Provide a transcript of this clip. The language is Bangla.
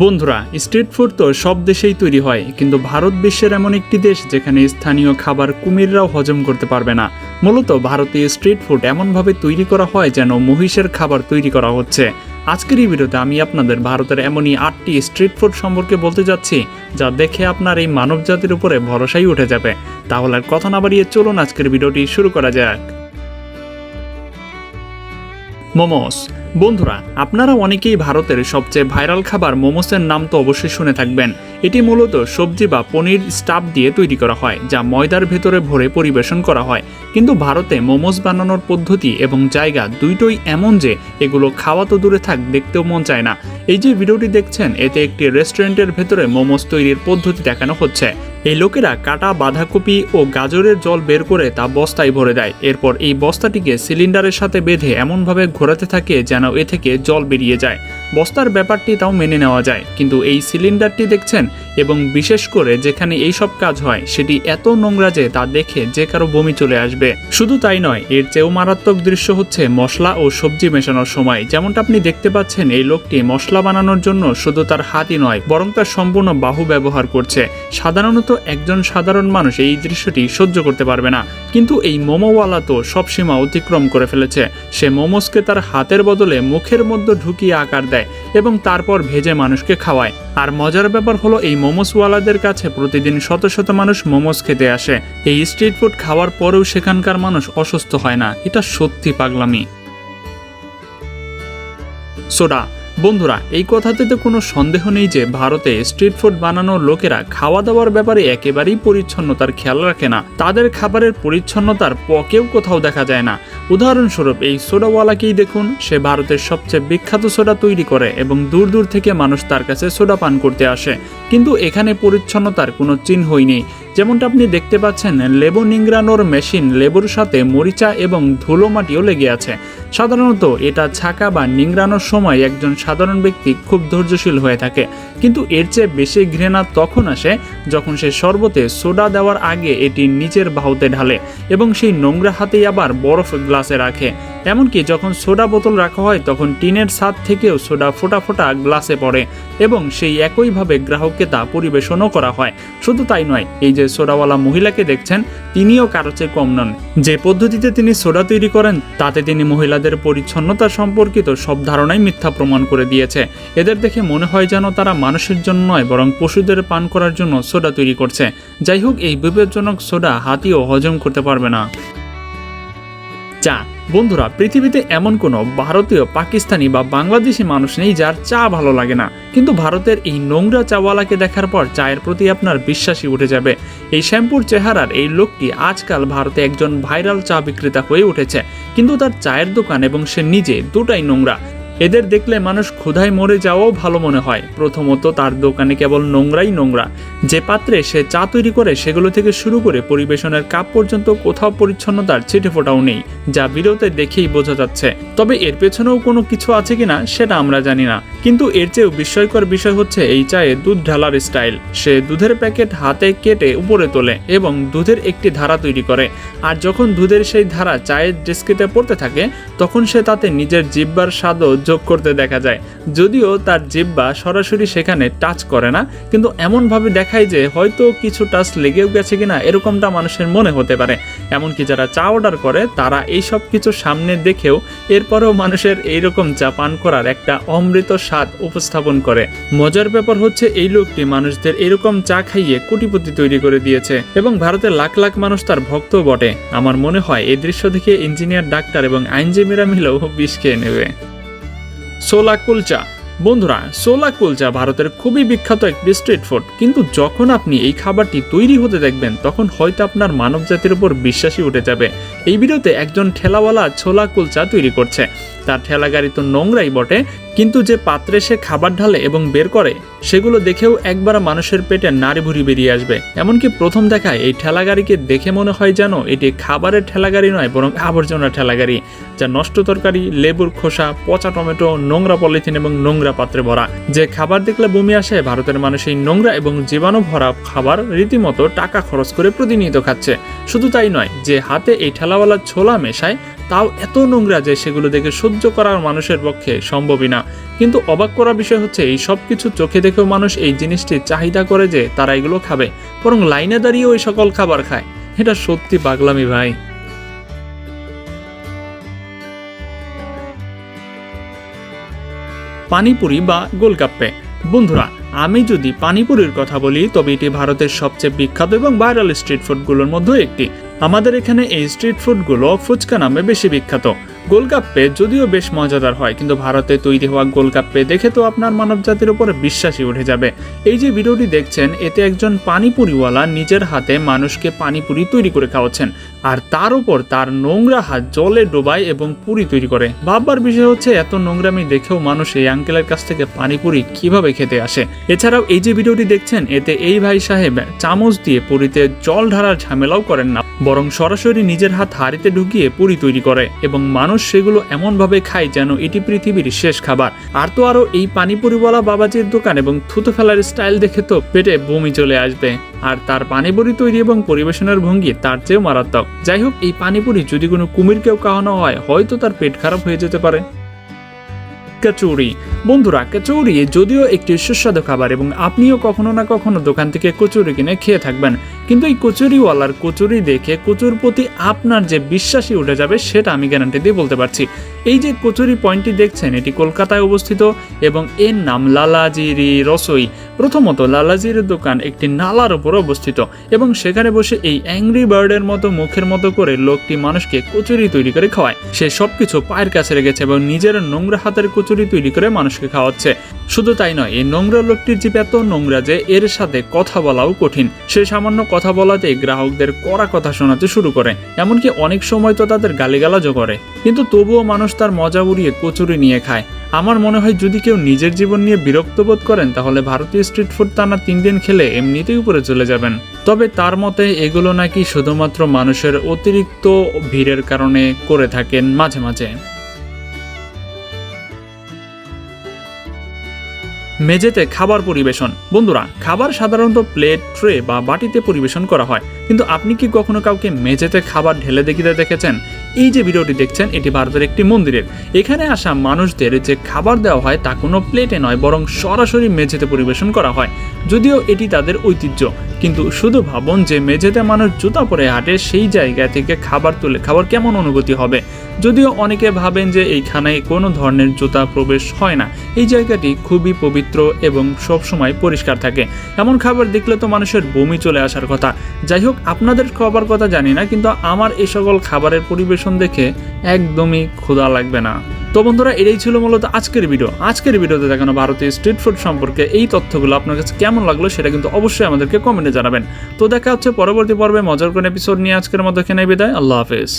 বন্ধুরা স্ট্রিট ফুড তো সব দেশেই তৈরি হয়, কিন্তু ভারত বিশ্বের এমন একটি দেশ যেখানে স্থানীয় খাবার কুমিররাও হজম করতে পারবে না। মূলত ভারতীয় স্ট্রিট ফুড এমনভাবে তৈরি করা হয় যেন মহিষের খাবার তৈরি করা হচ্ছে। আজকের এই ভিডিওতে আমি আপনাদের ভারতের এমনই আটটি স্ট্রিট ফুড সম্পর্কে বলতে যাচ্ছি, যা দেখে আপনার এই মানব জাতির উপরে ভরসাই উঠে যাবে। তাহলে আর কথা না বাড়িয়ে চলুন আজকের ভিডিওটি শুরু করা যাক। মোমোস বন্ধুরা, আপনারা অনেকেই ভারতের সবচেয়ে ভাইরাল খাবার মোমোসের নাম তো অবশ্যই শুনে থাকবেন। এটি মূলত সবজি বা পনির স্টাফ দিয়ে তৈরি করা হয়, যা ময়দার ভেতরে ভরে পরিবেশন করা হয়। কিন্তু ভারতে মোমোস বানানোর পদ্ধতি এবং জায়গা দুইটোই এমন যে এগুলো খাওয়া তো দূরে থাক, দেখতেও মন চায় না। এই যে ভিডিওটি দেখছেন, এতে একটি রেস্টুরেন্টের ভেতরে মোমোস তৈরির পদ্ধতি দেখানো হচ্ছে। এই লোকেরা কাটা বাঁধাকপি ও গাজরের জল বের করে তা বস্তায় ভরে দেয়। এরপর এই বস্তাটিকে সিলিন্ডারের সাথে বেঁধে এমনভাবে ঘোরাতে থাকে যেন এ থেকে জল বেরিয়ে যায়। বস্তার ব্যাপারটি তাও মেনে নেওয়া যায়। কিন্তু এই সিলিন্ডারটি দেখছেন এবং বিশেষ করে যেখানে এই সব কাজ হয়, সেটি এত নোংরা যে তা দেখে যে কারও বমি চলে আসবে। শুধু তাই নয়, এর চেয়েও মারাত্মক দৃশ্য হচ্ছে মশলা ও সবজি মেশানোর সময়। যেমনটা আপনি দেখতে পাচ্ছেন, এই লোকটি মশলা বানানোর জন্য শুধু তার হাতই নয়, বরং তার সম্পূর্ণ বাহু ব্যবহার করছে। সাধারণত একজন সাধারণ মানুষ এই দৃশ্যটি সহ্য করতে পারবে না, কিন্তু এই মোমোওয়ালা তো সব সীমা অতিক্রম করে ফেলেছে। সে মোমোসকে তার হাতের বদলে মুখের মধ্যে ঢুকিয়ে আকার দেয়। এবং তারপর ভেজে মানুষকে খাওয়ায়। আর মজার ব্যাপার হলো, এই মোমোসওয়ালাদের কাছে প্রতিদিন শত শত মানুষ মোমোস খেতে আসে। এই স্ট্রিট ফুড খাওয়ার পরেও সেখানকার মানুষ অসুস্থ হয় না। এটা সত্যি পাগলামি। সোডা, বন্ধুরা, এই কথাতে তো কোনো সন্দেহ নেই যে ভারতে স্ট্রিট ফুড বানানোর লোকেরা খাওয়া দাওয়ার ব্যাপারে একেবারেই পরিচ্ছন্নতার খেয়াল রাখে না। তাদের খাবারের পরিচ্ছন্নতার পকেও কোথাও দেখা যায় না। উদাহরণস্বরূপ এই সোডাওয়ালাকেই দেখুন, সে ভারতের সবচেয়ে বিখ্যাত সোডা তৈরি করে এবং দূর দূর থেকে মানুষ তার কাছে সোডা পান করতে আসে। কিন্তু এখানে পরিচ্ছন্নতার কোনো চিহ্নই নেই। যেমনটা আপনি দেখতে পাচ্ছেন, লেবু নিংড়ানোর মেশিন লেবুর সাথে মরিচা এবং ধুলো মাটিও লেগে আছে। সাধারণত এটা ছাকা বা নিংড়ানোর সময় একজন সাধারণ ব্যক্তি খুব ধৈর্যশীল হয়ে থাকে। কিন্তু এর চেয়ে বেশি ঘৃণা তখন আসে যখন সে শরবতে সোডা দেওয়ার আগে এটি নিচের বাহুতে ঢালে এবং সেই নোংরা হাতেই আবার বরফ গ্লাসে রাখে। এমনকি যখন সোডা বোতল রাখা হয়, তখন টিনের ছাদ থেকেও সোডা ফোটা ফোটা গ্লাসে পড়ে এবং সেই একইভাবে গ্রাহককে তা পরিবেশনও করা হয়। শুধু তাই নয়, এই যে সোডাওয়ালা মহিলাকে দেখছেন, তিনিও কারও চেয়ে কম নন। যে পদ্ধতিতে তিনি সোডা তৈরি করেন, তাতে তিনি মহিলাদের পরিচ্ছন্নতা সম্পর্কিত সব ধারণাই মিথ্যা প্রমাণ করে দিয়েছে। এদের দেখে মনে হয় যেন তারা মানুষের জন্য নয়, বরং পশুদের পান করার জন্য সোডা তৈরি করছে। যাই হোক, এই বিপজ্জনক সোডা হাতিও হজম করতে পারবে না। চা। বন্ধুরা, পৃথিবীতে এমন কোনো ভারতীয়, পাকিস্তানি বা বাংলাদেশি মানুষ নেই যার চা ভালো লাগে না। কিন্তু ভারতের এই নোংরা চাওয়ালাকে দেখার পর চায়ের প্রতি আপনার বিশ্বাসই উঠে যাবে। এই শ্যাম্পুর চেহারার এই লোকটি আজকাল ভারতে একজন ভাইরাল চা বিক্রেতা হয়ে উঠেছে। কিন্তু তার চায়ের দোকান এবং সে নিজে দুটাই নোংরা। এদের দেখলে মানুষ ক্ষুধায় মরে যাওয়াও ভালো মনে হয়। প্রথমত তার দোকানে কেবল নোংরাই নোংরা। যে পাত্রে সে চা তৈরি করে সেগুলো থেকে শুরু করে পরিবেশনের কাপ পর্যন্ত কোথাও পরিচ্ছন্নতার ছিটেফোটাও নেই, যা বিরতে দেখেই বোঝা যাচ্ছে। তবে এর পেছনেও কোনো কিছু আছে কিনা সেটা আমরা জানি না। কিন্তু এর চেয়েও বিস্ময়কর বিষয় হচ্ছে এই চায়ে দুধ ঢালার স্টাইল। সে দুধের প্যাকেট হাতে কেটে উপরে তোলে এবং দুধের একটি ধারা তৈরি করে। আর যখন দুধের সেই ধারা চায়ের ডেস্কিতে পড়তে থাকে, তখন সে তাতে নিজের জিব্বার স্বাদও যোগ করতে দেখা যায়। যদিও তার জিব্বা সরাসরি সেখানে টাচ করে না, কিন্তু এমনভাবে দেখায় যে হয়তো কিছু টাচ লেগেও গেছে কিনা এরকমটা মানুষের মনে হতে পারে। এমনকি যারা চা অর্ডার করে, তারা এই সব কিছু সামনে দেখেও এরপরেও মানুষের এইরকম চা পান করার একটা অমৃত স্বাদ উপস্থাপন করে। মজার ব্যাপার হচ্ছে এই লোকটি মানুষদের এরকম চা খাইয়ে কোটিপতি তৈরি করে দিয়েছে এবং ভারতের লাখ লাখ মানুষ তার ভক্ত বটে। আমার মনে হয় এই দৃশ্য দেখে ইঞ্জিনিয়ার ডাক্তার এবং আইনজীবীরা মিলেও বিষ খেয়ে নেবে। সোলা কুলচা বন্ধুরা সোলা কুলচা ভারতের খুবই বিখ্যাত একটি স্ট্রিট ফুড কিন্তু যখন আপনি এই খাবারটি তৈরি হতে দেখবেন, তখন হয়তো আপনার মানব জাতির উপর বিশ্বাসই উঠে যাবে। এই ভিডিওতে একজন ঠেলাওয়ালা ছোলা কুলচা তৈরি করছে। তার ঠেলা গাড়ি তো নোংরাই বটে। কিন্তু যে পাত্রে সে খাবার ঢালে এবং বের করে, সেগুলো দেখেও একবার মানুষের পেটে নাড়ি ভুড়ি বেরিয়ে আসবে। এমনকি প্রথম দেখায় এই ঠেলা গাড়িকে দেখে মনে হয় যেন এটি খাবারের ঠেলা গাড়ি নয়, বরং আবর্জনা ঠেলা গাড়ি যা নষ্ট তরকারি, লেবুর খোসা, পচা টমেটো, নোংরা পলিথিন এবং নোংরা পাত্রে ভরা। যে খাবার দেখলে বমি আসে, ভারতের মানুষ এই নোংরা এবং জীবাণু ভরা খাবার রীতিমতো টাকা খরচ করে প্রতিনিয়ত খাচ্ছে। শুধু তাই নয়, যে হাতে এই ঠেলাওয়ালা ছোলা মেশায় তাও এত নোংরা যে সেগুলো দেখে সহ্য করার মানুষের পক্ষে সম্ভবই না। কিন্তু অবাক করার বিষয় হচ্ছে, এই সব কিছু চোখে দেখেও মানুষ এই জিনিসটি চাহিদা করে যে তারা এগুলো খাবে, বরং লাইনে দাঁড়িয়েও এই সকল খাবার খায়। এটা সত্যি পাগলামি ভাই। পানিপুরি বা গোলগাপ্পে। বন্ধুরা, আমি যদি পানিপুরির কথা বলি, তবে এটি ভারতের সবচেয়ে বিখ্যাত এবং ভাইরাল স্ট্রিট ফুডগুলোর মধ্যে একটি। আমাদের এখানে এই স্ট্রিট ফুডগুলো ফুচকা নামে বেশি বিখ্যাত। গোলগাপ্পে যদিও বেশ মজাদার হয়, কিন্তু ভারতে তৈরি হওয়া গোলগাপ্পে দেখে তো আপনার মানব জাতির উপরে বিশ্বাসই উঠে যাবে। এই যে ভিডিওটি দেখছেন, এতে একজন পানিপুরিওয়ালা নিজের হাতে মানুষকে পানিপুরি তৈরি করে খাওয়াচ্ছেন। আর তার উপর তার নোংরা হাত জলে ডোবায় এবং পুরি তৈরি করে। ভাববার বিষয় হচ্ছে, এত নোংরামি দেখেও মানুষ এই আঙ্কেলের কাছ থেকে পানিপুরি কীভাবে খেতে আসে? এছাড়াও এই যে ভিডিওটি দেখছেন, এতে এই ভাই সাহেব চামচ দিয়ে পুরিতে জল ঢালার ঝামেলাও করেন না, বরং সরাসরি নিজের হাত হাড়িতে ঢুকিয়ে পুরি তৈরি করে এবং মানুষ সেগুলো এমনভাবে খায় যেন এটি পৃথিবীর শেষ খাবার। আর তো আরও এই পানিপুরিওয়ালা বাবাজির দোকান এবং থুতো ফেলার স্টাইল দেখে তো পেটে বমি চলে আসবে। আর তার পানিপুরি তৈরি এবং পরিবেশনের ভঙ্গি তার চেয়েও মারাত্মক। যাই হোক এই পানিপুরি যদি কোনো কুমির কুমিরকেও খাওয়ানো হয়, হয়তো তার পেট খারাপ হয়ে যেতে পারে। কচুরি। বন্ধুরা, কচুরি যদিও একটি সুস্বাদু খাবার এবং আপনিও কখনো না কখনো দোকান থেকে কচুরি কিনে খেয়ে থাকবেন। কিন্তু এই কচুরিওয়ালার কচুরি দেখে কচুর প্রতি আপনার যে বিশ্বাসী উঠে যাবে, সেটা আমি গ্যারান্টি দিয়ে বলতে পারছি। এই যে কচুরি পয়েন্টটি দেখছেন, এটি কলকাতায় অবস্থিত এবং এর নাম লালাজিরি রসই। প্রথমত, লালাজির দোকান একটি নালার উপর অবস্থিত এবং সেখানে বসে এই অ্যাংরি বার্ডের মতো মুখের মতো করে লোকটি মানুষকে কচুরি তৈরি করে খাওয়ায়। সে সবকিছু পায়ের কাছে রেখেছে এবং নিজের নোংরা হাতের কচুরি তৈরি করে মানুষকে খাওয়াচ্ছে। শুধু তাই নয়, এই নোংরা লোকটির জীব এত নোংরা যে এর সাথে কথা বলাও কঠিন। সে সামান্য কথা বলাতে গ্রাহকদের কড়া কথা শোনাতে শুরু করে, এমনকি অনেক সময় তো তাদের গালিগালাজও করে। কিন্তু তবুও মানুষ তার মজা উড়িয়ে কচুরি নিয়ে খায়। আমার মনে হয় যদি কেউ নিজের জীবন নিয়ে বিরক্ত বোধ করেন, তাহলে ভারতীয় স্ট্রিট ফুড টানা তিন দিন খেলে এমনিতেই উপরে চলে যাবেন। তবে তার মতে, এগুলো নাকি শুধুমাত্র মানুষের অতিরিক্ত ভিড়ের কারণে করে থাকেন মাঝে মাঝে। মেঝেতে খাবার পরিবেশন। বন্ধুরা, খাবার সাধারণত প্লেট, ট্রে বা বাটিতে পরিবেশন করা হয়। কিন্তু আপনি কি কখনো কাউকে মেঝেতে খাবার ঢেলে দেখিতে দেখেছেন? এই যে ভিডিওটি দেখছেন, এটি ভারতের একটি মন্দিরের। এখানে আসা মানুষদের যে খাবার দেওয়া হয় তা কোনো প্লেটে নয়, বরং সরাসরি মেঝেতে পরিবেশন করা হয়। যদিও এটি তাদের ঐতিহ্য, কিন্তু শুধু ভাবুন যে মেঝেতে মানুষ জুতা পরে হাঁটে, সেই জায়গা থেকে খাবার তুলে খাবার কেমন অনুভূতি হবে। যদিও অনেকে ভাবেন যে এইখানে কোনো ধরনের জুতা প্রবেশ হয় না। এই জায়গাটি খুবই পবিত্র এবং সবসময় পরিষ্কার থাকে। এমন খাবার দেখলে তো মানুষের বমি চলে আসার কথা। যাই হোক, আপনাদের খাবার কথা জানি না, কিন্তু আমার এই সকল খাবারের পরিবেশন দেখে একদমই ক্ষুধা লাগবে না। তো বন্ধুরা, এটাই ছিল মূলত আজকের ভিডিও। আজকের ভিডিওতে দেখানো ভারতীয় স্ট্রিট ফুড সম্পর্কে এই তথ্যগুলো আপনার কাছে কেমন লাগল সেটা কিন্তু অবশ্যই আমাদেরকে কমেন্টে জানাবেন। তো দেখা হচ্ছে পরবর্তী পর্বে মজার কোন এপিসোড নিয়ে আজকের মতো এখানে বিদায়। আল্লাহ হাফেজ।